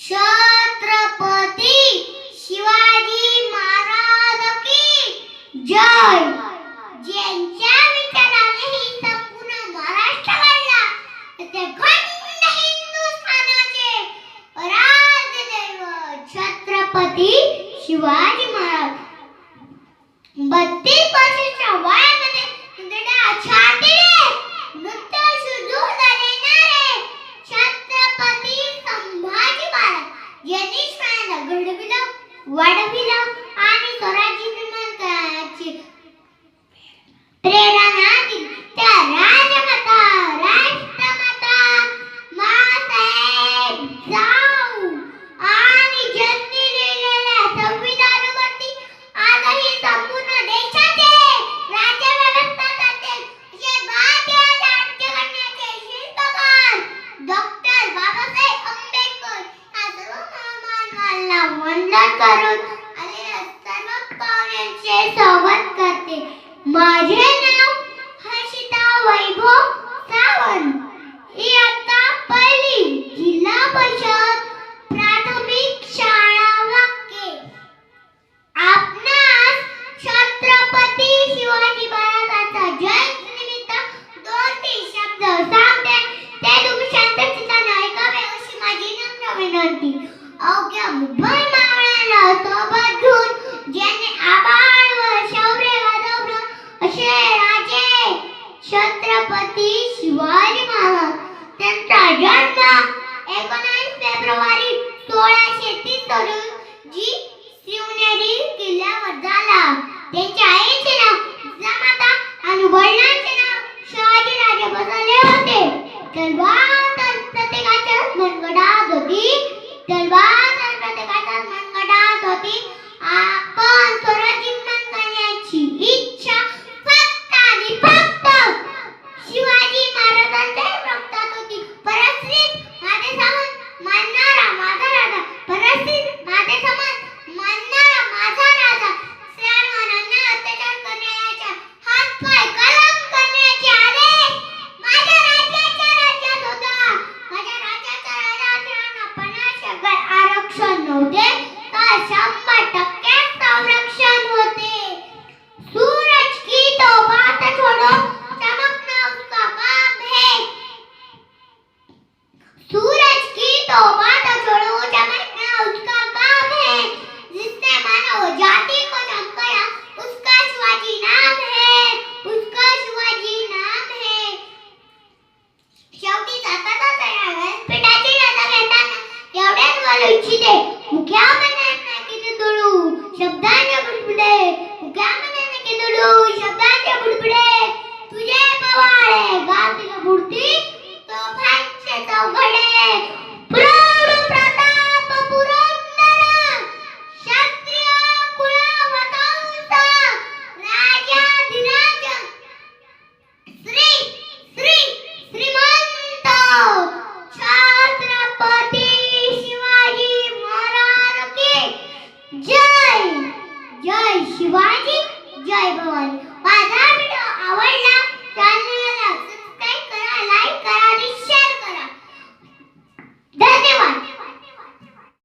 छत्रपती शिवाजी महाराज की जय ज्यांच्या विचाराने ही संपूर्ण महाराष्ट्र घडला ते खंड हिंदुस्थानाचे राज्यदैव छत्रपती शिवाजी महाराज बत्तीस वर्षाच्या वयामध्ये दृढ छातीने What do we love? वंदन करून आलेल्या सर्व पाहुण्यांचे स्वागत करते. माझे नाव हर्षिता वैभव सावंत. ही आता पहिली जिल्हा परिषद प्राथमिक शाळा वाक्य. आपणास छत्रपती शिवाजी महाराजांचा जयंती निमित्त दोन तीन शब्द सांगते. ते तुम्ही शांत शांतचित्ताने ऐकावे अशी माझी नम्र विनंती. અવકે મુભય માવણાનો સોબત જેને આબાળ સૌરે વાદવ્ર અશે રાજે. છત્રપતિ શિવાજી મહારાજ તેમના જન્મ. 19 ફેબ્રુઆરી 1630 જી del barrio. щоб далі